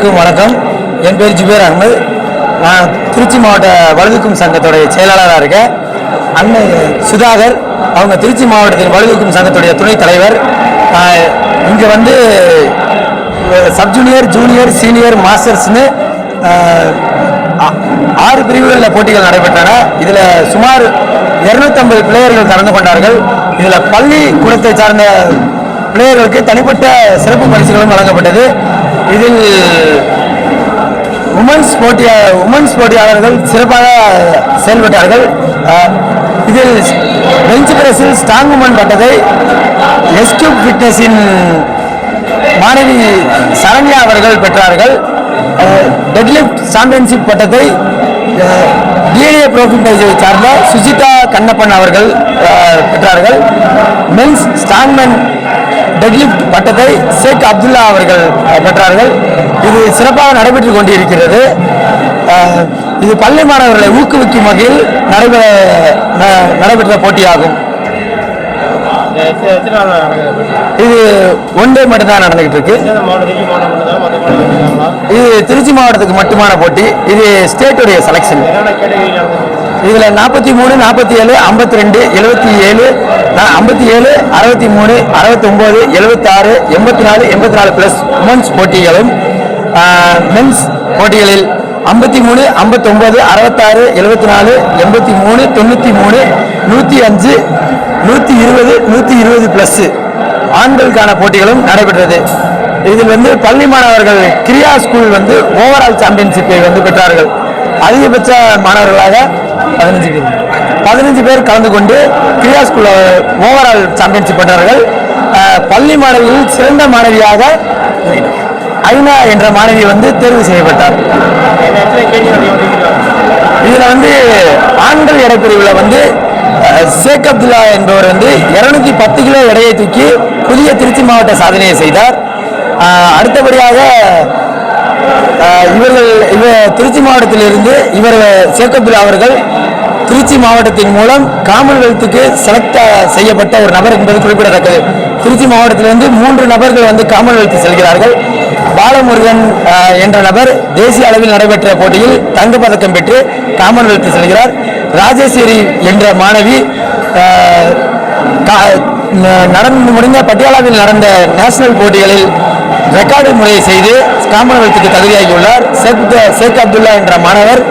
வணக்கம். என் பேர் ஜுபேர் அகமது. நான் திருச்சி மாவட்ட வலுவிக்கும் சங்கத்துடைய செயலாளராக இருக்கேன். அண்ணன் சுதாகர் அவங்க திருச்சி மாவட்டத்தின் வலுவிக்கும் சங்கத்துடைய துணைத் தலைவர். இங்கே வந்து சப்ஜூனியர் ஜூனியர் சீனியர் மாஸ்டர்ஸ்னு ஆறு பிரிவுகளில் போட்டிகள் நடைபெற்றன. இதில் சுமார் 250 பிளேயர்கள் கலந்து கொண்டார்கள். இதில் பள்ளி குலத்தை சார்ந்த பிளேயர்களுக்கு தனிப்பட்ட சிறப்பு பரிசுகளும் வழங்கப்பட்டது. இதில் உமன்ஸ் போட்டிய உமன்ஸ் போட்டியாளர்கள் சிறப்பாக செயல்பட்டார்கள். இதில் பெஞ்ச் பிரஸில் ஸ்ட்ராங் உமன் பட்டதை எஸ்கியூப் ஃபிட்னஸின் மாணவி சரண்யா அவர்கள் பெற்றார்கள். டெட்லிஃப்ட் சாம்பியன்ஷிப் பட்டத்தை டிஏ ப்ரோஃபிட்டை சார்ந்த சுஜிதா கண்ணப்பன் அவர்கள் பெற்றார்கள். மென்ஸ் ஸ்ட்ராங்மேன் டெட்லிஃப்ட் பட்டத்தை ஷேக் அப்துல்லா அவர்கள் பெற்றார்கள். இது சிறப்பாக நடைபெற்றுக் கொண்டிருக்கிறது. இது பள்ளி மாணவர்களை ஊக்குவிக்கும் வகையில் நடைபெற ந- நடைபெற்ற போட்டியாகும். இது ஒன் டே நடந்துகிட்டு இருக்கு. மட்டும் தான் மாவட்டம் வச்சுருக்காங்களா இது திருச்சி மாவட்டத்துக்கு மட்டுமான போட்டி. இது ஸ்டேட்டுடைய செலெக்ஷன் இதுல நாற்பத்தி மூணு நாற்பத்தி ஏழு ஐம்பத்தி ரெண்டு எழுபத்தி ஏழு ஐம்பத்தி ஏழு அறுபத்தி மூணு அறுபத்தி ஒன்பது எழுபத்தி ஆறு எண்பத்தி நாலு எண்பத்தி நாலு பிளஸ் உமன்ஸ் போட்டிகளும் மென்ஸ் போட்டிகளில் ஐம்பத்தி மூணு ஐம்பத்தொம்பது அறுபத்தாறு எழுபத்தி நாலு எண்பத்தி மூணு தொண்ணூற்றி மூணு நூற்றி அஞ்சு நூற்றி இருபது நூற்றி இருபது ப்ளஸ்ஸு ஆண்களுக்கான போட்டிகளும் நடைபெற்றது. இதில் வந்து பள்ளி மாணவர்கள் கிரியா ஸ்கூல் வந்து ஓவரால் சாம்பியன்ஷிப்பை வந்து பெற்றார்கள். அதிகபட்ச மாணவர்களாக பதினஞ்சு பேர். பதினஞ்சு பேர் கலந்து கொண்டு கிரியா ஸ்கூல் ஓவரால் சாம்பியன்ஷிப் பெற்றார்கள். பள்ளி மாணவிகளில் சிறந்த மாணவியாக ஐநா என்ற மாணவி வந்து தேர்வு செய்யப்பட்டார். இதுல வந்து ஆண்கள் எடைப்பிரிவில் வந்து ஷேக் அப்துல்லா என்பவர் வந்து 210 பத்து கிலோ எடையை தூக்கி புதிய திருச்சி மாவட்ட சாதனையை செய்தார். அடுத்தபடியாக இவர்கள் இவ திருச்சி மாவட்டத்திலிருந்து இவர் ஷேக் அப்துல்லா அவர்கள் திருச்சி மாவட்டத்தின் மூலம் காமன்வெல்த்துக்கு செலக்ட் செய்யப்பட்ட ஒரு நபர் என்பது குறிப்பிடத்தக்கது. திருச்சி மாவட்டத்திலிருந்து மூன்று நபர்கள் வந்து காமன்வெல்த் செல்கிறார்கள். பாலமுருகன் என்ற நபர் தேசிய அளவில் நடைபெற்ற போட்டியில் தங்கப்பதக்கம் பெற்று காமன்வெல்த் செல்கிறார். ராஜேஸ்வரி என்ற மாணவி கா- நடந்து முடிந்த பட்டியாலாவில் நடந்த நேஷனல் போட்டிகளில் ரெக்கார்டு முறையை செய்து காமன்வெல்த்துக்கு தகுதியாகியுள்ளார். ஷேக் ஷேக் அப்துல்லா என்ற மாணவர்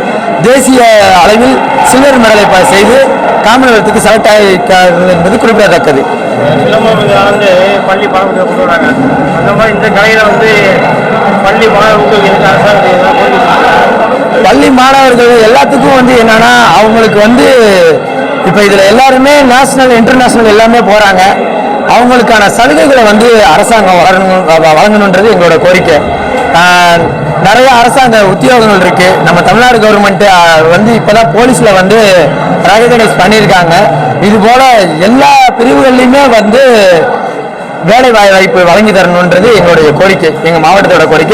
தேசிய அளவில் சில்வர் மெடலை செய்து காமன்வெல்த்துக்கு செலக்ட் ஆகியிருக்கார் என்பது குறிப்பிடத்தக்கது. வந்து பள்ளி பாடத்தை கொண்டு வராங்க. அந்த மாதிரி இந்த கலையில் வந்து பள்ளி மாணவர்களுக்கு பள்ளி மாணவர்கள் எல்லாத்துக்கும் வந்து என்னன்னா அவங்களுக்கு வந்து இப்போ இதில் எல்லாருமே நேஷனல் இன்டர்நேஷனல் எல்லாமே போகிறாங்க அவங்களுக்கான சலுகைகளை வந்து அரசாங்கம் வழங்கணும் வழங்கணுன்றது எங்களோட கோரிக்கை. நிறைய அரசாங்க உத்தியோகங்கள் இருக்கு. நம்ம தமிழ்நாடு கவர்மெண்ட் வந்து இப்போதான் போலீஸில் வந்து ரெகனைஸ் பண்ணியிருக்காங்க. இது போல எல்லா பிரிவுகள்லையுமே வந்து வேலை வாய்- வாய்ப்பு வழங்கி தரணுன்றது எங்களுடைய கோரிக்கை எங்கள் மாவட்டத்தோட கோரிக்கை.